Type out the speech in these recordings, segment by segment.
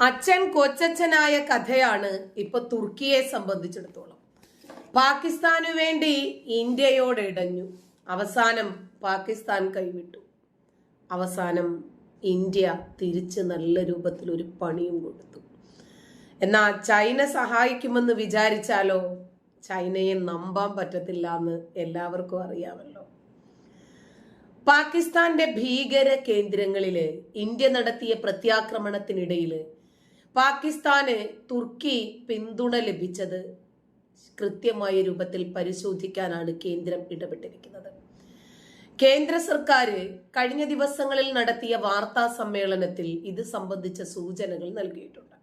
അച്ഛൻ കൊച്ചച്ഛനായ കഥയാണ് ഇപ്പൊ തുർക്കിയെ സംബന്ധിച്ചിടത്തോളം. പാകിസ്ഥാനു വേണ്ടി ഇന്ത്യയോട് ഇടഞ്ഞു. അവസാനം പാകിസ്ഥാൻ കൈവിട്ടു. അവസാനം ഇന്ത്യ തിരിച്ച് നല്ല രൂപത്തിൽ ഒരു പണിയും കൊടുത്തു. എന്നാൽ ചൈന സഹായിക്കുമെന്ന് വിചാരിച്ചാലോ? ചൈനയെ നമ്പാൻ പറ്റത്തില്ല എന്ന് എല്ലാവർക്കും അറിയാമല്ലോ. പാകിസ്ഥാന്റെ ഭീകര കേന്ദ്രങ്ങളിൽ ഇന്ത്യ നടത്തിയ പ്രത്യാക്രമണത്തിനിടയിൽ പാകിസ്ഥാന് തുർക്കി പിന്തുണ ലഭിച്ചത് കൃത്യമായ രൂപത്തിൽ പരിശോധിക്കാനാണ് കേന്ദ്രം ഇടപെട്ടിരിക്കുന്നത്. കേന്ദ്ര സർക്കാർ കഴിഞ്ഞ ദിവസങ്ങളിൽ നടത്തിയ വാർത്താ സമ്മേളനത്തിൽ ഇത് സംബന്ധിച്ച സൂചനകൾ നൽകിയിട്ടുണ്ട്.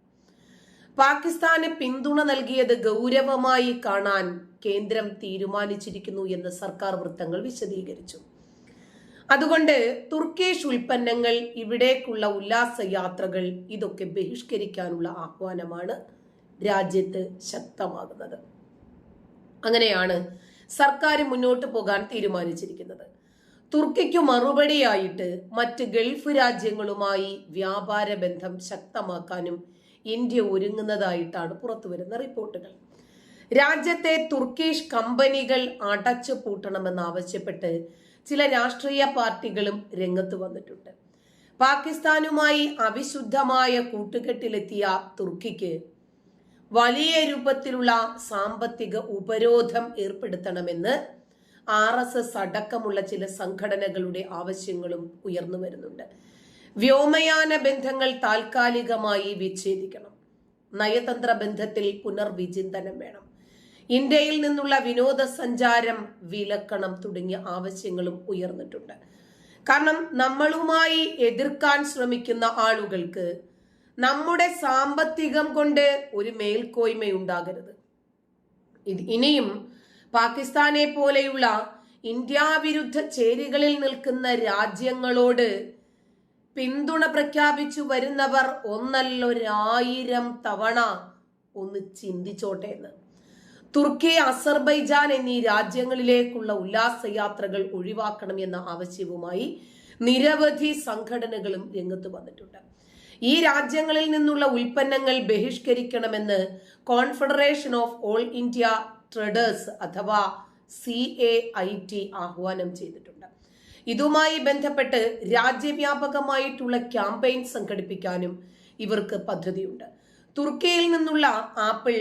പാകിസ്ഥാന് പിന്തുണ നൽകിയത് ഗൗരവമായി കാണാൻ കേന്ദ്രം തീരുമാനിച്ചിരിക്കുന്നു എന്ന് സർക്കാർ വൃത്തങ്ങൾ വിശദീകരിച്ചു. അതുകൊണ്ട് തുർക്കിഷ് ഉൽപ്പന്നങ്ങൾ ഇവിടേക്കുള്ള ഉല്ലാസ യാത്രകൾ ഇതൊക്കെ ബഹിഷ്കരിക്കാനുള്ള ആഹ്വാനമാണ് രാജ്യത്ത് ശക്തമാകുന്നത്. അങ്ങനെയാണ് സർക്കാർ മുന്നോട്ട് പോകാൻ തീരുമാനിച്ചിരിക്കുന്നത്. തുർക്കിക്കു മറുപടിയായിട്ട് മറ്റ് ഗൾഫ് രാജ്യങ്ങളുമായി വ്യാപാര ബന്ധം ശക്തമാക്കാനും ഇന്ത്യ ഒരുങ്ങുന്നതായിട്ടാണ് പുറത്തുവരുന്ന റിപ്പോർട്ടുകൾ. രാജ്യത്തെ തുർക്കിഷ് കമ്പനികൾ അടച്ചു പൂട്ടണമെന്നാവശ്യപ്പെട്ട് ചില രാഷ്ട്രീയ പാർട്ടികളും രംഗത്ത് വന്നിട്ടുണ്ട്. പാകിസ്ഥാനുമായി അവിശുദ്ധമായ കൂട്ടുകെട്ടിലെത്തിയ തുർക്കിക്ക് വലിയ രൂപത്തിലുള്ള സാമ്പത്തിക ഉപരോധം ഏർപ്പെടുത്തണമെന്ന് ആർ എസ് എസ് അടക്കമുള്ള ചില സംഘടനകളുടെ ആവശ്യങ്ങളും ഉയർന്നു വരുന്നുണ്ട്. വ്യോമയാന ബന്ധങ്ങൾ താൽക്കാലികമായി വിച്ഛേദിക്കണം. നയതന്ത്ര ബന്ധത്തിൽ പുനർവിചിന്തനം വേണം. ഇന്ത്യയിൽ നിന്നുള്ള വിനോദസഞ്ചാരം വിലക്കണം തുടങ്ങിയ ആവശ്യങ്ങളും ഉയർന്നിട്ടുണ്ട്. കാരണം നമ്മളുമായി എതിർക്കാൻ ശ്രമിക്കുന്ന ആളുകൾക്ക് നമ്മുടെ സാമ്പത്തികം കൊണ്ട് ഒരു മേൽക്കോയ്മയുണ്ടാകരുത് ഇത് ഇനിയും പാകിസ്ഥാനെ പോലെയുള്ള ഇന്ത്യ വിരുദ്ധ ചേരികളിൽ നിൽക്കുന്ന രാജ്യങ്ങളോട് പിന്തുണ പ്രഖ്യാപിച്ചു വരുന്നവർ ഒന്നല്ലൊരായിരം തവണ ഒന്ന് ചിന്തിച്ചോട്ടെ എന്ന്. തുർക്കി അസർബൈജാൻ എന്നീ രാജ്യങ്ങളിലേക്കുള്ള ഉല്ലാസയാത്രകൾ ഒഴിവാക്കണം എന്ന ആവശ്യവുമായി നിരവധി സംഘടനകളും രംഗത്ത് വന്നിട്ടുണ്ട്. ഈ രാജ്യങ്ങളിൽ നിന്നുള്ള ഉൽപ്പന്നങ്ങൾ ബഹിഷ്കരിക്കണമെന്ന് confederation of all India traders അഥവാ സി എ ഐ ടി ആഹ്വാനം ചെയ്തിട്ടുണ്ട്. ഇതുമായി ബന്ധപ്പെട്ട് രാജ്യവ്യാപകമായിട്ടുള്ള ക്യാമ്പയിൻ സംഘടിപ്പിക്കാനും ഇവർക്ക് പദ്ധതിയുണ്ട്. തുർക്കിയിൽ നിന്നുള്ള ആപ്പിൾ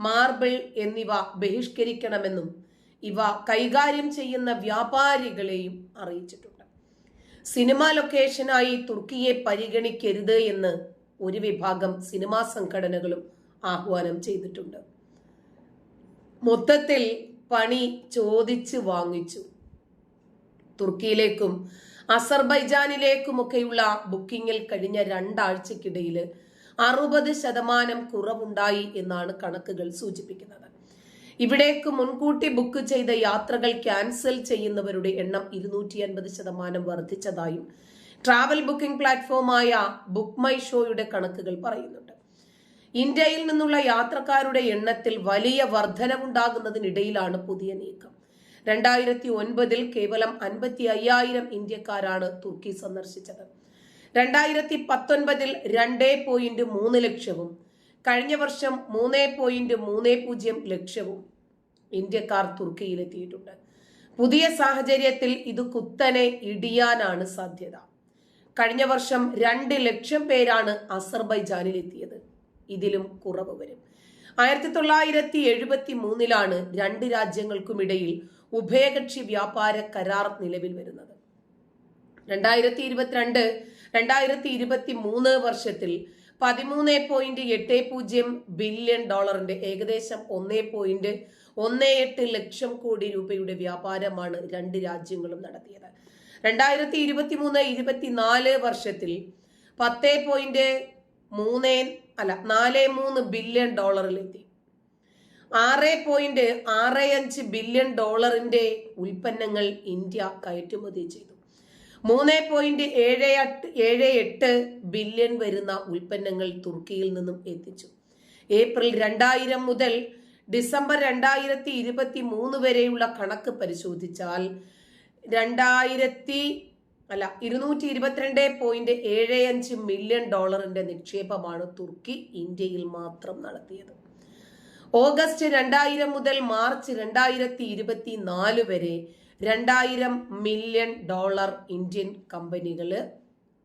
മാർബിൾ എന്നിവ ബഹിഷ്കരിക്കണമെന്നും ഇവ കൈകാര്യം ചെയ്യുന്ന വ്യാപാരികളെയും അറിയിച്ചിട്ടുണ്ട്. സിനിമാ ലൊക്കേഷനായി തുർക്കിയെ പരിഗണിക്കരുത് എന്ന് ഒരു വിഭാഗം സിനിമാ സംഘടനകളും ആഹ്വാനം ചെയ്തിട്ടുണ്ട്. മൊത്തത്തിൽ പണി ചോദിച്ച് വാങ്ങിച്ചു. തുർക്കിയിലേക്കും അസർബൈജാനിലേക്കുമൊക്കെയുള്ള ബുക്കിങ്ങിൽ കഴിഞ്ഞ രണ്ടാഴ്ചക്കിടയിൽ അറുപത് ശതമാനം കുറവുണ്ടായി എന്നാണ് കണക്കുകൾ സൂചിപ്പിക്കുന്നത്. ഇവിടേക്ക് മുൻകൂട്ടി ബുക്ക് ചെയ്ത യാത്രകൾ ക്യാൻസൽ ചെയ്യുന്നവരുടെ എണ്ണം ഇരുന്നൂറ്റി അൻപത് ശതമാനം വർദ്ധിച്ചതായും ട്രാവൽ ബുക്കിംഗ് പ്ലാറ്റ്ഫോമായ ബുക്ക് മൈ ഷോയുടെ കണക്കുകൾ പറയുന്നുണ്ട്. ഇന്ത്യയിൽ നിന്നുള്ള യാത്രക്കാരുടെ എണ്ണത്തിൽ വലിയ വർധനവുണ്ടാകുന്നതിനിടയിലാണ് പുതിയ നീക്കം. രണ്ടായിരത്തി ഒൻപതിൽ കേവലം അൻപത്തി അയ്യായിരം ഇന്ത്യക്കാരാണ് തുർക്കി സന്ദർശിച്ചത്. രണ്ടായിരത്തി പത്തൊൻപതിൽ രണ്ട് പോയിന്റ് മൂന്ന് ലക്ഷവും കഴിഞ്ഞ വർഷം മൂന്ന് പോയിന്റ് മൂന്ന് പൂജ്യം ലക്ഷവും ഇന്ത്യക്കാർ തുർക്കിയിലെത്തിയിട്ടുണ്ട്. പുതിയ സാഹചര്യത്തിൽ ഇത് കുത്തനെ ഇടിയാനാണ് സാധ്യത. കഴിഞ്ഞ വർഷം രണ്ട് ലക്ഷം പേരാണ് അസർബൈജാനിലെത്തിയത്. ഇതിലും കുറവ് വരും. ആയിരത്തി തൊള്ളായിരത്തി എഴുപത്തി മൂന്നിലാണ് രണ്ട് രാജ്യങ്ങൾക്കുമിടയിൽ ഉഭയകക്ഷി വ്യാപാര കരാർ നിലവിൽ വരുന്നത്. രണ്ടായിരത്തി ഇരുപത്തിരണ്ട് രണ്ടായിരത്തി ഇരുപത്തി മൂന്ന് വർഷത്തിൽ പതിമൂന്ന് പോയിന്റ് എട്ട് പൂജ്യം ബില്യൺ ഡോളറിന്റെ ഏകദേശം ഒന്ന് പോയിന്റ് ഒന്ന് എട്ട് ലക്ഷം കോടി രൂപയുടെ വ്യാപാരമാണ് രണ്ട് രാജ്യങ്ങളും നടത്തിയത്. രണ്ടായിരത്തി ഇരുപത്തി മൂന്ന് ഇരുപത്തിനാല് വർഷത്തിൽ പത്ത് പോയിന്റ് മൂന്ന് അല്ല നാല് മൂന്ന് ബില്യൺ ഡോളറിലെത്തി. ആറ് പോയിന്റ് ആറ് അഞ്ച് ബില്യൺ ഡോളറിന്റെ ഉൽപ്പന്നങ്ങൾ ഇന്ത്യ കയറ്റുമതി ചെയ്തു. മൂന്ന് പോയിന്റ് ഏഴ് എട്ട് ഏഴ് എട്ട് ബില്യൺ വരുന്ന ഉൽപ്പന്നങ്ങൾ തുർക്കിയിൽ നിന്നും എത്തിച്ചു. ഏപ്രിൽ രണ്ടായിരം മുതൽ ഡിസംബർ രണ്ടായിരത്തി ഇരുപത്തി മൂന്ന് വരെയുള്ള കണക്ക് പരിശോധിച്ചാൽ രണ്ടായിരത്തി അല്ല ഇരുന്നൂറ്റി ഇരുപത്തിരണ്ട് പോയിന്റ് ഏഴ് അഞ്ച് മില്യൺ ഡോളറിന്റെ നിക്ഷേപമാണ് തുർക്കി ഇന്ത്യയിൽ മാത്രം നടത്തിയത്. ഓഗസ്റ്റ് രണ്ടായിരം മുതൽ മാർച്ച് രണ്ടായിരത്തി ഇരുപത്തി നാല് വരെ രണ്ടായിരം മില്യൺ ഡോളർ ഇന്ത്യൻ കമ്പനികൾ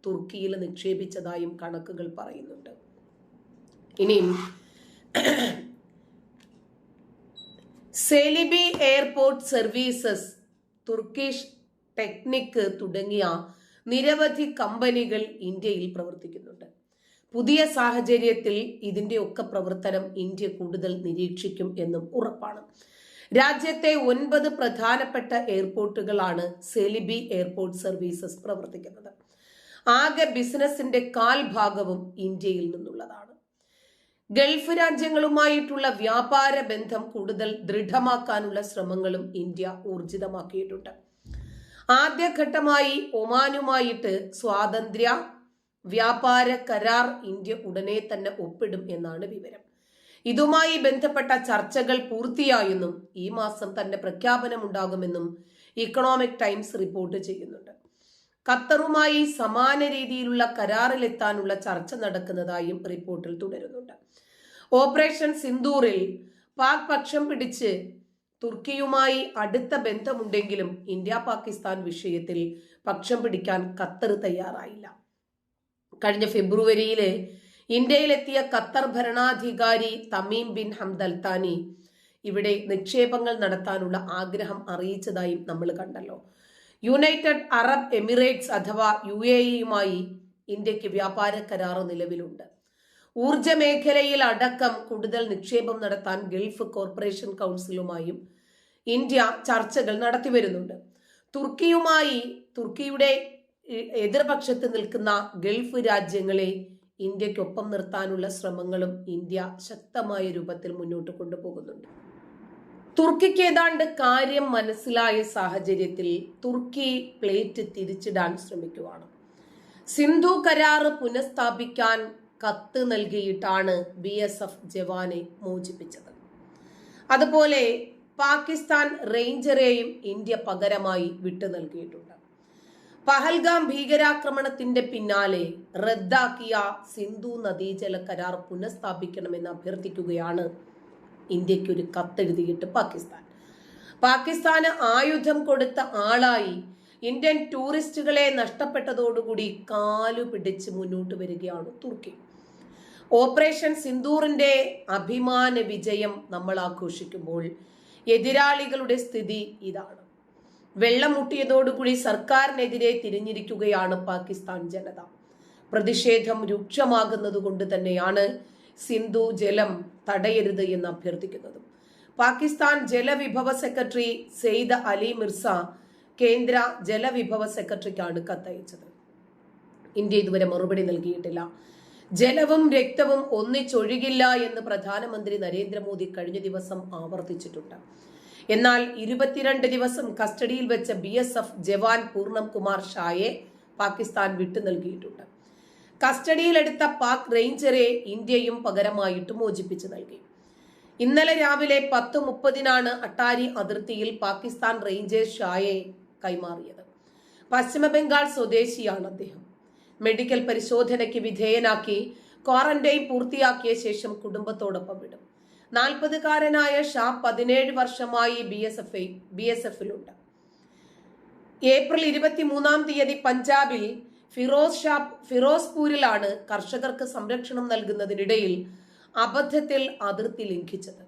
തുർക്കിയിൽ നിക്ഷേപിച്ചതായും കണക്കുകൾ പറയുന്നുണ്ട്. ഇനിയും Celebi Airport Services Turkish Technic തുടങ്ങിയ നിരവധി കമ്പനികൾ ഇന്ത്യയിൽ പ്രവർത്തിക്കുന്നുണ്ട്. പുതിയ സാഹചര്യത്തിൽ ഇതിന്റെ ഒക്കെ പ്രവർത്തനം ഇന്ത്യ കൂടുതൽ നിരീക്ഷിക്കും എന്നും ഉറപ്പാണ്. രാജ്യത്തെ ഒൻപത് പ്രധാനപ്പെട്ട എയർപോർട്ടുകളാണ് സെലിബി എയർപോർട്ട് സർവീസസ് പ്രവർത്തിക്കുന്നത്. ആകെ ബിസിനസിന്റെ കാൽഭാഗവും ഇന്ത്യയിൽ നിന്നുള്ളതാണ്. ഗൾഫ് രാജ്യങ്ങളുമായിട്ടുള്ള വ്യാപാര ബന്ധം കൂടുതൽ ദൃഢമാക്കാനുള്ള ശ്രമങ്ങളും ഇന്ത്യ ഊർജിതമാക്കിയിട്ടുണ്ട്. ആദ്യഘട്ടമായി ഒമാനുമായിട്ട് സ്വാതന്ത്ര്യ വ്യാപാര കരാർ ഇന്ത്യ ഉടനെ തന്നെ ഒപ്പിടും എന്നാണ് വിവരം. ഇതുമായി ബന്ധപ്പെട്ട ചർച്ചകൾ പൂർത്തിയായെന്നും ഈ മാസം തന്നെ പ്രഖ്യാപനമുണ്ടാകുമെന്നും ഇക്കണോമിക് ടൈംസ് റിപ്പോർട്ട് ചെയ്യുന്നുണ്ട്. ഖത്തറുമായി സമാന രീതിയിലുള്ള കരാറിലെത്താനുള്ള ചർച്ച നടക്കുന്നതായും റിപ്പോർട്ടിൽ തുടരുന്നുണ്ട്. ഓപ്പറേഷൻ സിന്ദൂറിൽ പാക് പക്ഷം പിടിച്ച് തുർക്കിയുമായി അടുത്ത ബന്ധമുണ്ടെങ്കിലും ഇന്ത്യ പാകിസ്ഥാൻ വിഷയത്തിൽ പക്ഷം പിടിക്കാൻ ഖത്തർ തയ്യാറായില്ല. കഴിഞ്ഞ ഫെബ്രുവരിയിൽ ഇന്ത്യയിലെത്തിയ ഖത്തർ ഭരണാധികാരി തമീം ബിൻ ഹംദൽത്താനി ഇവിടെ നിക്ഷേപങ്ങൾ നടത്താനുള്ള ആഗ്രഹം അറിയിച്ചതായും നമ്മൾ കണ്ടല്ലോ. യുണൈറ്റഡ് അറബ് എമിറേറ്റ്സ് അഥവാ യു എ ഇയുമായി ഇന്ത്യയ്ക്ക് വ്യാപാര കരാർ നിലവിലുണ്ട്. ഊർജ മേഖലയിൽ അടക്കം കൂടുതൽ നിക്ഷേപം നടത്താൻ ഗൾഫ് കോർപ്പറേഷൻ കൗൺസിലുമായും ഇന്ത്യ ചർച്ചകൾ നടത്തി വരുന്നുണ്ട്. തുർക്കിയുമായി തുർക്കിയുടെ എതിർപക്ഷത്ത് നിൽക്കുന്ന ഗൾഫ് രാജ്യങ്ങളെ ഇന്ത്യക്കൊപ്പം നിർത്താനുള്ള ശ്രമങ്ങളും ഇന്ത്യ ശക്തമായ രൂപത്തിൽ മുന്നോട്ട് കൊണ്ടുപോകുന്നുണ്ട്. തുർക്കിക്ക് ഏതാണ്ട് കാര്യം മനസ്സിലായ സാഹചര്യത്തിൽ തുർക്കി പ്ലേറ്റ് തിരിച്ചിടാൻ ശ്രമിക്കുവാണ്. സിന്ധു കരാറ് പുനഃസ്ഥാപിക്കാൻ കത്ത് നൽകിയിട്ടാണ് ബി എസ് എഫ് ജവാനെ മോചിപ്പിച്ചത്. അതുപോലെ പാകിസ്ഥാൻ റേഞ്ചറെയും ഇന്ത്യ പകരമായി വിട്ടു നൽകിയിട്ടുണ്ട്. പഹൽഗാം ഭീകരാക്രമണത്തിന്റെ പിന്നാലെ റദ്ദാക്കിയ സിന്ധു നദീജല കരാർ പുനഃസ്ഥാപിക്കണമെന്ന് അഭ്യർത്ഥിക്കുകയാണ് ഇന്ത്യയ്ക്ക് ഒരു കത്തെഴുതിയിട്ട് പാകിസ്ഥാൻ. പാകിസ്ഥാന് ആയുധം കൊടുത്ത ആളായി ഇന്ത്യൻ ടൂറിസ്റ്റുകളെ നഷ്ടപ്പെട്ടതോടുകൂടി കാലു പിടിച്ച് മുന്നോട്ട് വരികയാണ് തുർക്കി. ഓപ്പറേഷൻ സിന്ധൂറിന്റെ അഭിമാന വിജയം നമ്മൾ ആഘോഷിക്കുമ്പോൾ എതിരാളികളുടെ സ്ഥിതി ഇതാണ്. വെള്ളം മുട്ടിയതോടുകൂടി സർക്കാരിനെതിരെ തിരിഞ്ഞിരിക്കുകയാണ് പാകിസ്ഥാൻ ജനത. പ്രതിഷേധം രൂക്ഷമാകുന്നത് കൊണ്ട് തന്നെയാണ് സിന്ധു ജലം തടയരുത് എന്ന് അഭ്യർത്ഥിക്കുന്നത്. പാകിസ്ഥാൻ ജലവിഭവ സെക്രട്ടറി സെയ്ദ് അലി മിർസ കേന്ദ്ര ജലവിഭവ സെക്രട്ടറിക്കാണ് കത്തയച്ചത്. ഇന്ത്യ ഇതുവരെ മറുപടി നൽകിയിട്ടില്ല. ജലവും രക്തവും ഒന്നിച്ചൊഴുകില്ല എന്ന് പ്രധാനമന്ത്രി നരേന്ദ്രമോദി കഴിഞ്ഞ ദിവസം ആവർത്തിച്ചിട്ടുണ്ട്. എന്നാൽ ഇരുപത്തിരണ്ട് ദിവസം കസ്റ്റഡിയിൽ വെച്ച B S F jawan Purnam Kumar ഷായെ പാകിസ്ഥാൻ വിട്ടു നൽകിയിട്ടുണ്ട്. കസ്റ്റഡിയിലെടുത്ത പാക് റേഞ്ചറെ ഇന്ത്യയും പകരമായിട്ട് മോചിപ്പിച്ചു നൽകി. ഇന്നലെ രാവിലെ പത്ത് മുപ്പതിനാണ് അട്ടാരി അതിർത്തിയിൽ പാകിസ്ഥാൻ റേഞ്ചർ ഷായെ കൈമാറിയത്. പശ്ചിമ ബംഗാൾ സ്വദേശിയാണ് അദ്ദേഹം. മെഡിക്കൽ പരിശോധനയ്ക്ക് വിധേയനാക്കി ക്വാറന്റൈൻ പൂർത്തിയാക്കിയ ശേഷം കുടുംബത്തോടൊപ്പം വിടും. നാൽപ്പതുകാരനായ ഷാ പതിനേഴ് വർഷമായി B S F B S എഫിലുണ്ട് April ഇരുപത്തിമൂന്നാം തീയതി പഞ്ചാബിൽ ഫിറോസ് ഷാ ഫിറോസ്പൂരിലാണ് കർഷകർക്ക് സംരക്ഷണം നൽകുന്നതിനിടയിൽ അബദ്ധത്തിൽ അതിർത്തി ലംഘിച്ചത്.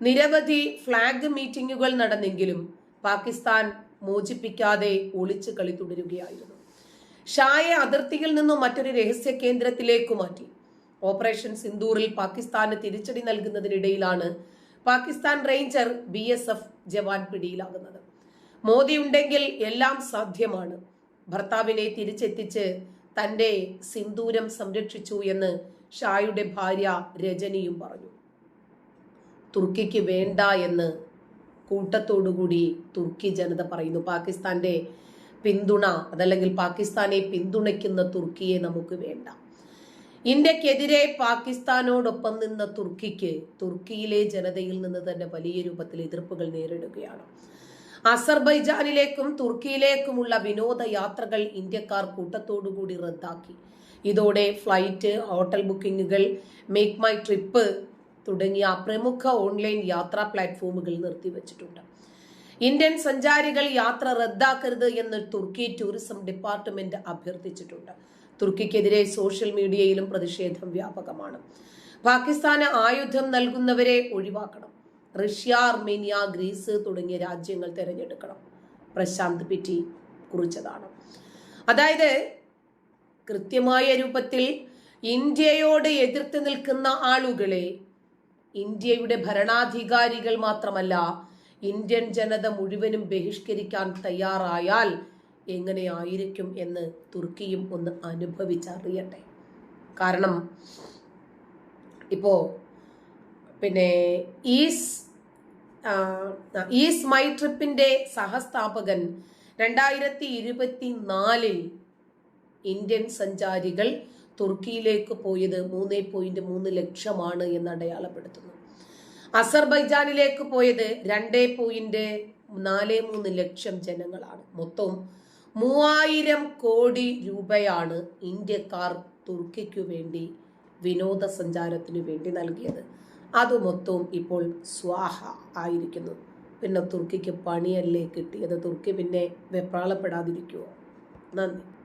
നിരവധി ഫ്ലാഗ് മീറ്റിംഗുകൾ നടന്നെങ്കിലും പാകിസ്ഥാൻ മോചിപ്പിക്കാതെ ഒളിച്ചു കളി തുടരുകയായിരുന്നു. ഷായെ അതിർത്തിയിൽ നിന്നും മറ്റൊരു രഹസ്യ കേന്ദ്രത്തിലേക്ക് മാറ്റി. ഓപ്പറേഷൻ സിന്ദൂറിൽ പാകിസ്ഥാന് തിരിച്ചടി നൽകുന്നതിനിടയിലാണ് Pakistan ranger B S F jawan പിടിയിലാകുന്നത്. Modi ഉണ്ടെങ്കിൽ എല്ലാം സാധ്യമാണ്. ഭർത്താവിനെ തിരിച്ചെത്തിച്ച് തന്റെ സിന്ദൂരം സംരക്ഷിച്ചു എന്ന് ഷായുടെ ഭാര്യ രജനിയും പറഞ്ഞു. തുർക്കിക്ക് വേണ്ട എന്ന് കൂട്ടത്തോടുകൂടി തുർക്കി ജനത പറയുന്നു. പാകിസ്ഥാന്റെ പിന്തുണ അതല്ലെങ്കിൽ പാകിസ്ഥാനെ പിന്തുണയ്ക്കുന്ന തുർക്കിയെ നമുക്ക് വേണ്ട. ഇന്ത്യക്കെതിരെ പാകിസ്ഥാനോടൊപ്പം നിന്ന തുർക്കിക്ക് തുർക്കിയിലെ ജനതയിൽ നിന്ന് തന്നെ വലിയ രൂപത്തിൽ എതിർപ്പുകൾ നേരിടുകയാണ്. അസർബൈജാനിലേക്കും തുർക്കിയിലേക്കുമുള്ള വിനോദയാത്രകൾ ഇന്ത്യക്കാർ കൂട്ടത്തോടുകൂടി റദ്ദാക്കി. ഇതോടെ ഫ്ലൈറ്റ് ഹോട്ടൽ ബുക്കിംഗുകൾ മേക്ക് മൈ ട്രിപ്പ് തുടങ്ങിയ പ്രമുഖ ഓൺലൈൻ യാത്രാ പ്ലാറ്റ്ഫോമുകൾ നിർത്തിവച്ചിട്ടുണ്ട്. ഇന്ത്യൻ സഞ്ചാരികൾ യാത്ര റദ്ദാക്കരുത് എന്ന് തുർക്കി ടൂറിസം ഡിപ്പാർട്ട്മെന്റ് അഭ്യർത്ഥിച്ചിട്ടുണ്ട്. തുർക്കിക്കെതിരെ സോഷ്യൽ മീഡിയയിലും പ്രതിഷേധം വ്യാപകമാണ്. പാകിസ്ഥാന് ആയുധം നൽകുന്നവരെ ഒഴിവാക്കണം. റഷ്യ അർമേനിയ ഗ്രീസ് തുടങ്ങിയ രാജ്യങ്ങൾ തിരഞ്ഞെടുക്കണം. പ്രശാന്ത് പിറ്റി കുറിച്ചതാണ്. അതായത് കൃത്യമായ രൂപത്തിൽ ഇന്ത്യയോട് എതിർത്ത് നിൽക്കുന്ന ആളുകളെ ഇന്ത്യയുടെ ഭരണാധികാരികൾ മാത്രമല്ല ഇന്ത്യൻ ജനത മുഴുവനും ബഹിഷ്കരിക്കാൻ തയ്യാറായാൽ എങ്ങനെയായിരിക്കും എന്ന് തുർക്കിയും ഒന്ന് അനുഭവിച്ചറിയട്ടെ. കാരണം ഇപ്പോ പിന്നെ ഈസ് ഈസ് മൈ ട്രിപ്പിന്റെ സഹസ്ഥാപകൻ രണ്ടായിരത്തി ഇരുപത്തി നാലിൽ ഇന്ത്യൻ സഞ്ചാരികൾ തുർക്കിയിലേക്ക് പോയത് മൂന്ന് പോയിന്റ് മൂന്ന് ലക്ഷമാണ് എന്ന് അടയാളപ്പെടുത്തുന്നു. അസർബൈജാനിലേക്ക് പോയത് രണ്ട് പോയിന്റ് നാല് മൂന്ന് ലക്ഷം ജനങ്ങളാണ്. മൊത്തം മൂവായിരം കോടി രൂപയാണ് ഇന്ത്യക്കാർ തുർക്കിക്കു വേണ്ടി വിനോദസഞ്ചാരത്തിനു വേണ്ടി നൽകിയത്. അത് മൊത്തവും ഇപ്പോൾ സ്വാഹ ആയിരിക്കുന്നു. പിന്നെ തുർക്കിക്ക് പണിയല്ലേ കിട്ടിയത്? തുർക്കി പിന്നെ വെപ്രാളപ്പെടാതിരിക്കുമോ നന്ദി.